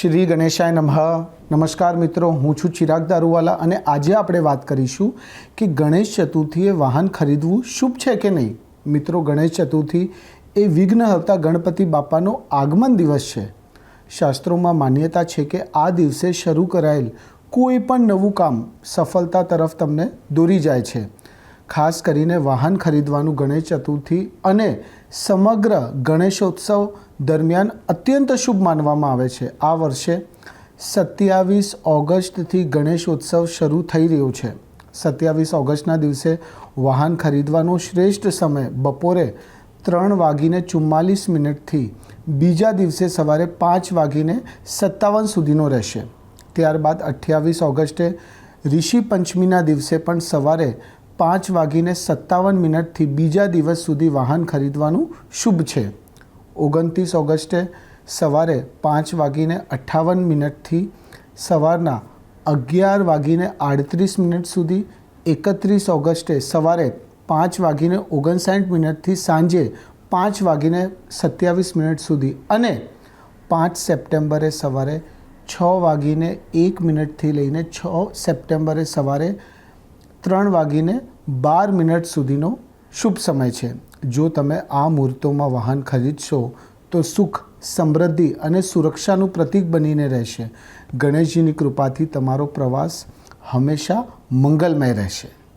શ્રી ગણેશાય નમઃ. નમસ્કાર મિત્રો, હું છું ચિરાગ દારૂવાલા અને આજે આપણે વાત કરીશું કે ગણેશ ચતુર્થીએ વાહન ખરીદવું શુભ છે કે નહીં? મિત્રો, ગણેશ ચતુર્થી એ વિઘ્નહર્તા ગણપતિ બાપાનો આગમન દિવસ છે. શાસ્ત્રોમાં માન્યતા છે કે આ દિવસે શરૂ કરાયેલ કોઈ પણ નવું કામ સફળતા તરફ તમને દોરી જાય છે. ખાસ કરીને વાહન ખરીદવાનું ગણેશ ચતુર્થી અને સમગ્ર ગણેશોત્સવ દરમિયાન અત્યંત શુભ માનવામાં આવે છે. આ વર્ષે સત્યાવીસ ઓગસ્ટથી ગણેશોત્સવ શરૂ થઈ રહ્યો છે. સત્યાવીસ ઓગસ્ટના દિવસે વાહન ખરીદવાનો શ્રેષ્ઠ સમય બપોરે ત્રણ વાગીને ચુમ્માલીસ મિનિટથી બીજા દિવસે સવારે પાંચ વાગીને સત્તાવન સુધીનો રહેશે. ત્યારબાદ અઠ્યાવીસ ઓગસ્ટે ઋષિ પંચમીના દિવસે પણ સવારે પાંચ વાગીને સત્તાવન મિનિટથી બીજા દિવસ સુધી વાહન ખરીદવાનું શુભ છે. ઓગણત્રીસ ઓગસ્ટે સવારે પાંચ વાગીને અઠ્ઠાવન મિનિટથી સવારના અગિયાર વાગીને આડત્રીસ મિનિટ સુધી એકત્રીસ ઓગસ્ટે સવારે પાંચ વાગીને ઓગણસાઠ મિનિટથી સાંજે પાંચ વાગીને સત્યાવીસ મિનિટ સુધી અને પાંચ સપ્ટેમ્બરે સવારે છ વાગીને એક મિનિટથી લઈને છ સપ્ટેમ્બરે સવારે ત્રણ વાગીને બાર મિનિટ સુધીનો શુભ સમય છે. જો તમે આ મુહૂર્તોમાં વાહન ખરીદશો, તો સુખ, સમૃદ્ધિ અને સુરક્ષાનું પ્રતીક બનીને રહેશે. ગણેશજીની કૃપાથી તમારો પ્રવાસ હંમેશા મંગલમય રહેશે.